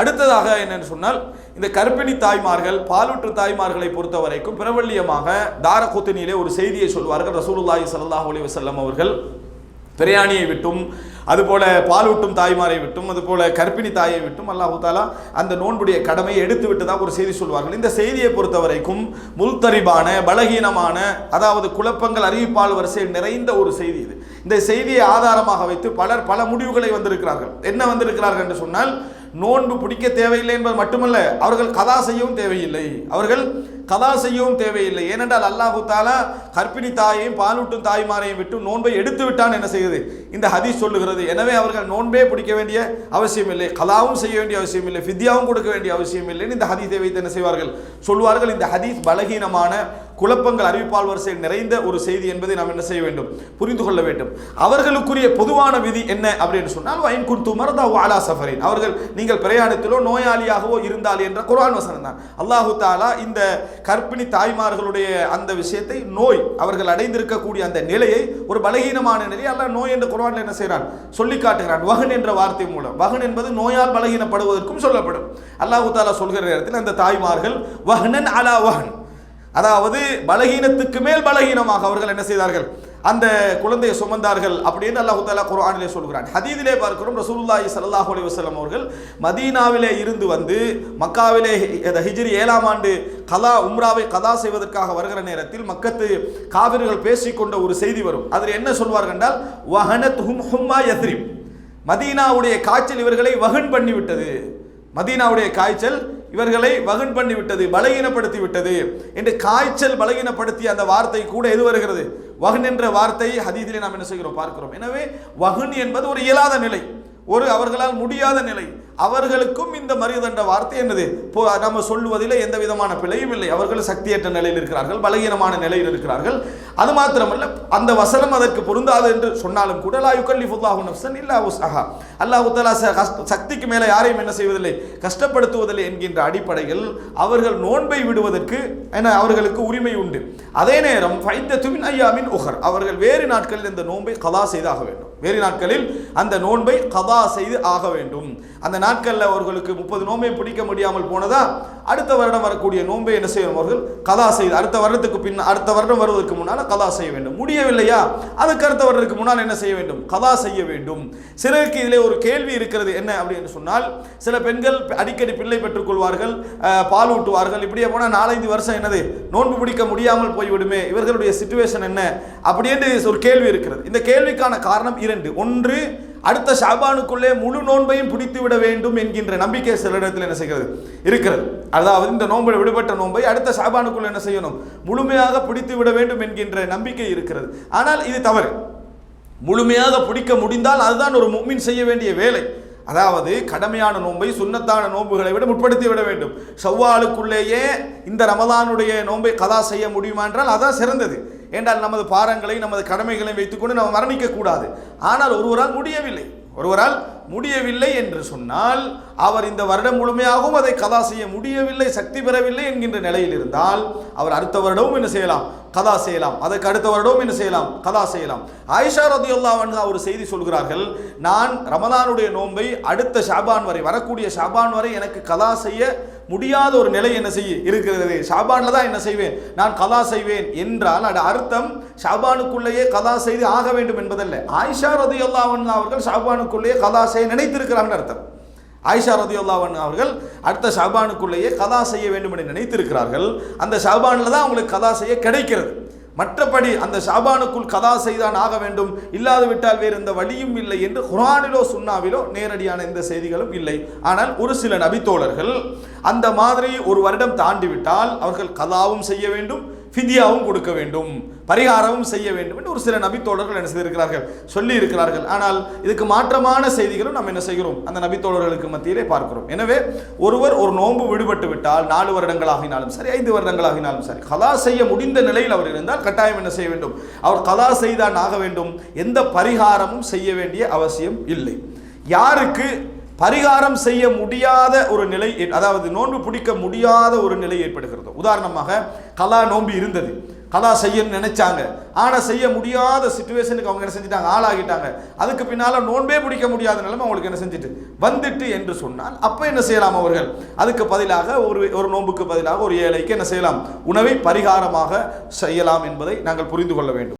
அடுத்ததாக என்னன்னு சொன்னால் இந்த கர்ப்பிணி தாய்மார்கள் பாலூற்று தாய்மார்களை பொறுத்த வரைக்கும் பிரபல்யமாக தாரகுத்தினியிலே ஒரு செய்தியை சொல்வார்கள். ரசூலுல்லாஹி சல்லாஹ் அலி வசல்லம் அவர்கள் பிரயாணியை விட்டும் அதுபோல பாலூட்டும் தாய்மாரை விட்டும் அதுபோல கர்ப்பிணி தாயை விட்டும் அல்லாஹு தாலா அந்த நோன்புடைய கடமையை எடுத்து விட்டதாக ஒரு செய்தி சொல்வார்கள். இந்த செய்தியை பொறுத்த வரைக்கும் முல்தரிபான பலகீனமான அதாவது குழப்பங்கள் அறிவிப்பால் வரிசையில் நிறைந்த ஒரு செய்தி இது. இந்த செய்தியை ஆதாரமாக வைத்து பலர் பல முடிவுகளை வந்திருக்கிறார்கள். என்ன வந்திருக்கிறார்கள் என்று சொன்னால் நோன்பு பிடிக்க தேவையில்லை என்பது மட்டுமல்ல அவர்கள் கதா செய்யவும் தேவையில்லை. அவர்கள் கதா செய்யவும் தேவையில்லை. ஏனென்றால் அல்லாஹு தாலா கர்ப்பிணி தாயையும் பாலூட்டும் தாய்மாரையும் விட்டு நோன்பை எடுத்து விட்டான் என்ன செய்யுது? இந்த ஹதீஸ் சொல்லுகிறது. எனவே அவர்கள் நோன்பே பிடிக்க வேண்டிய அவசியம் இல்லை. கதாவும் செய்ய வேண்டிய அவசியம் இல்லை. ஃபித்யாவும் கொடுக்க வேண்டிய அவசியம் இல்லைன்னு இந்த ஹதீஸை வைத்து என்ன செய்வார்கள்? சொல்வார்கள் இந்த ஹதீஸ் பலகீனமான குழப்பங்கள் அறிவிப்பால் வரிசையில் நிறைந்த ஒரு செய்தி என்பதை நாம் என்ன செய்ய வேண்டும்? புரிந்து கொள்ள வேண்டும். அவர்களுக்குரிய பொதுவான விதி என்ன அப்படின்னு சொன்னால் வயன் குந்து மரதா வாலா சஃபரின். அவர்கள் நீங்கள் பிரயாணத்திலோ நோயாளியாகவோ இருந்தால் என்ற குரான் வசனம் தான். அல்லாஹு தாலா இந்த கர்ப்பிணி தாய்மார்களுடைய அந்த விஷயத்தை நோய் அவர்கள் அடைந்திருக்கக்கூடிய அந்த நிலையை ஒரு பலகீனமான நிலையை அல்லாஹ் நோய் என்ற குர்ஆன்ல என்ன செய்கிறான் சொல்லி காட்டுகிறான். வகன் என்ற வார்த்தை மூலம். வகன் என்பது நோயால் பலகீனப்படுவதற்கும் சொல்லப்படும். அல்லாஹு தாலா சொல்கிற நேரத்தில் அந்த தாய்மார்கள் வஹனன் அலா வஹன். அதாவது பலகீனத்துக்கு மேல் பலகீனமாக அவர்கள் என்ன செய்தார்கள்? அந்த குழந்தையை சுமந்தார்கள் அப்படின்னு அல்லாஹு தாலா குரானிலே சொல்கிறான். ஹதீதிலே பார்க்கிறோம் ரசூலுல்லாஹி சல்லாஹ் அலைஹி வஸல்லம் அவர்கள் மதீனாவிலே இருந்து வந்து மக்காவிலே ஹி- ஹிஜ்ரி ஏழாம் ஆண்டு கலா உம்ராவை கதா செய்வதற்காக வருகிற நேரத்தில் மக்கத்து காவிர்கள் பேசிக்கொண்ட ஒரு செய்தி வரும். அதில் என்ன சொல்வார்கள் என்றால் வஹனத் ஹும் ஹும்மா யத்ரிப். மதீனாவுடைய காய்ச்சல் இவர்களை வகன் பண்ணிவிட்டது. மதீனாவுடைய காய்ச்சல் இவர்களை வகுன் பண்ணிவிட்டது பலகீனப்படுத்தி விட்டது என்று காய்ச்சல் பலகீனப்படுத்திய அந்த வார்த்தை கூட எது வருகிறது? வகுன் என்ற வார்த்தை ஹதீதிலே நாம் என்ன செய்கிறோம்? பார்க்கிறோம். எனவே வகுன் என்பது ஒரு இயலாத நிலை. ஒரு அவர்களால் முடியாத நிலை. அவர்களுக்கும் இந்த மரியதண்ட வார்த்தை என்னது? நம்ம சொல்லுவதில் எந்த விதமான பிழையும் இல்லை. அவர்கள் சக்தியற்ற நிலையில் இருக்கிறார்கள் பலகீனமான நிலையில் இருக்கிறார்கள். அது மாத்திரமல்ல அந்த வசனம் அதற்கு பொருந்தாது என்று சொன்னாலும் கூட லா யுகல்லிஃபுல்லாஹு நஃப்சன் இல்லா உசஹா அல்லாஹு தஆலா சக்திக்கு மேலே யாரையும் என்ன செய்வதில்லை? கஷ்டப்படுத்துவதில்லை என்கின்ற அடிப்படையில் அவர்கள் நோன்பை விடுவதற்கு என அவர்களுக்கு உரிமை உண்டு. அதே நேரம் ஃபைத்தத்துமின் ஐயாமின் உஹர். அவர்கள் வேறு நாட்களில் இந்த நோன்பை கதா செய்தாக வேண்டும். வேறு நாட்களில் அந்த நோன்பை கதா செய்து ஆக வேண்டும். அந்த நாட்களில் அவர்களுக்கு முப்பது நோன்பை பிடிக்க முடியாமல் போனதா? அடுத்த வருடம் வரக்கூடிய நோன்பை என்ன செய்யணும் அவர்கள்? கதா செய்து அடுத்த வருடத்துக்கு பின் அடுத்த வருடம் வருவதற்கு முன்னால் கதா செய்ய வேண்டும். முடியவில்லையா? அதுக்கு அடுத்த வருடத்துக்கு முன்னால் என்ன செய்ய வேண்டும்? கதா செய்ய வேண்டும். சிலருக்கு இதிலே ஒரு கேள்வி இருக்கிறது. என்ன அப்படின்னு சொன்னால் சில பெண்கள் அடிக்கடி பிள்ளை பெற்றுக்கொள்வார்கள் பால் ஊட்டுவார்கள். இப்படியே போனால் நாலஞ்சு வருஷம் என்னது? நோன்பு பிடிக்க முடியாமல் போய்விடுமே. இவர்களுடைய சுச்சுவேஷன் என்ன? அப்படின்னு ஒரு கேள்வி இருக்கிறது. இந்த கேள்விக்கான காரணம் இரண்டு. ஒன்று அடுத்த ஷாபானுக்குள்ளே முழு நோன்பையும் பிடித்து விட வேண்டும் என்கின்ற நம்பிக்கை சில இடத்தில் என்ன செய்கிறது? இருக்கிறது. அதாவது இந்த நோன்பு விடுபட்ட நோன்பை அடுத்த ஷாபானுக்குள்ள என்ன செய்யணும்? முழுமையாக பிடித்து விட வேண்டும் என்கின்ற நம்பிக்கை இருக்கிறது. ஆனால் இது தவறு. முழுமையாக பிடிக்க முடிந்தால் அதுதான் ஒரு மும்மின் செய்ய வேண்டிய வேலை. அதாவது கடமையான நோன்பை சுன்னத்தான நோன்புகளை விட முற்படுத்தி விட வேண்டும். செவ்வாளுக்குள்ளேயே இந்த ரமதானுடைய நோன்பை கதா செய்ய முடியுமா என்றால் அதான் சிறந்தது. என்றால் நமது பாரங்களை நமது கடமைகளை வைத்துக்கொண்டு நம்ம மரணிக்க கூடாது ஆனால் ஒருவரால் முடியவில்லை. ஒருவரால் முடியவில்லை என்று சொன்னால் அவர் இந்த வருடம் முழுமையாகவும் அதை கதா செய்ய முடியவில்லை சக்தி பெறவில்லை என்கின்ற நிலையில் இருந்தால் அவர் அடுத்த வருடமும் என்ன செய்யலாம்? கதா செய்யலாம். அதற்கு அடுத்த வருடமும் என்ன செய்யலாம்? கதா செய்யலாம். ஆயிஷா ரதி அல்லாவன் ஒரு செய்தி சொல்கிறார்கள். நான் ரமதானுடைய நோன்பை அடுத்த ஷாபான் வரை வரக்கூடிய ஷாபான் வரை எனக்கு கதா செய்ய முடியாத ஒரு நிலை என்ன செய்ய இருக்கிறது. ஷாபான்ல தான் என்ன செய்வேன்? நான் கதா செய்வேன் என்றால் அது அர்த்தம் ஷாபானுக்குள்ளேயே கதா செய்து ஆக வேண்டும் என்பதல்ல. ஆயிஷா ரதி அல்லாவன் அவர்கள் ஷாபானுக்குள்ளேயே கதா செய்ய நினைத்திருக்கிறாங்கன்னு அர்த்தம். ஆயிஷா ரதியுல்லாவன் அவர்கள் அடுத்த ஷாபானுக்குள்ளேயே கதா செய்ய வேண்டும் என்று நினைத்திருக்கிறார்கள். அந்த ஷாபானில் தான் அவங்களுக்கு கதா செய்ய கிடைக்கிறது. மற்றபடி அந்த ஷாபானுக்குள் கதா செய்தான் ஆக வேண்டும். இல்லாது விட்டால் வேறு எந்த வழியும் இல்லை என்று குரானிலோ சுண்ணாவிலோ நேரடியான எந்த செய்திகளும் இல்லை. ஆனால் ஒரு சில நபித்தோழர்கள் அந்த மாதிரி ஒரு வருடம் தாண்டி விட்டால் அவர்கள் கதாவும் செய்ய வேண்டும் ஃபிதியாவும் கொடுக்க வேண்டும் பரிகாரமும் செய்ய வேண்டும் என்று ஒரு சில நபித்தோழர்கள் என்ன செய்திருக்கிறார்கள் சொல்லி இருக்கிறார்கள் ஆனால் இதுக்கு மாற்றமான செய்திகளும் நம்ம என்ன செய்கிறோம்? அந்த நபித்தோழர்களுக்கு மத்தியிலே பார்க்கிறோம். எனவே ஒருவர் ஒரு நோன்பு விடுபட்டு விட்டால் நாலு வருடங்களாகினாலும் சரி ஐந்து வருடங்களாகினாலும் சரி கதா செய்ய முடிந்த நிலையில் அவர் இருந்தால் கட்டாயம் என்ன செய்ய வேண்டும்? அவர் கதா செய்தான் ஆக வேண்டும். எந்த பரிகாரமும் செய்ய வேண்டிய அவசியம் இல்லை. யாருக்கு பரிகாரம் செய்ய முடியாத ஒரு நிலை அதாவது நோன்பு பிடிக்க முடியாத ஒரு நிலை ஏற்படுகிறது உதாரணமாக கலா நோன்பு இருந்தது. கலா செய்யணும்னு நினைச்சாங்க. ஆனால் செய்ய முடியாத சுச்சுவேஷனுக்கு அவங்க என்ன செஞ்சிட்டாங்க? ஆளாகிட்டாங்க. அதுக்கு பின்னால் நோன்பே பிடிக்க முடியாத நிலைமை அவங்களுக்கு என்ன செஞ்சுட்டு? வந்துட்டு என்று சொன்னால் அப்போ என்ன செய்யலாம் அவர்கள்? அதுக்கு பதிலாக ஒரு ஒரு நோன்புக்கு பதிலாக ஒரு ஏழைக்கு என்ன செய்யலாம்? உணவை பரிகாரமாக செய்யலாம் என்பதை நாங்கள் புரிந்து கொள்ள வேண்டும்.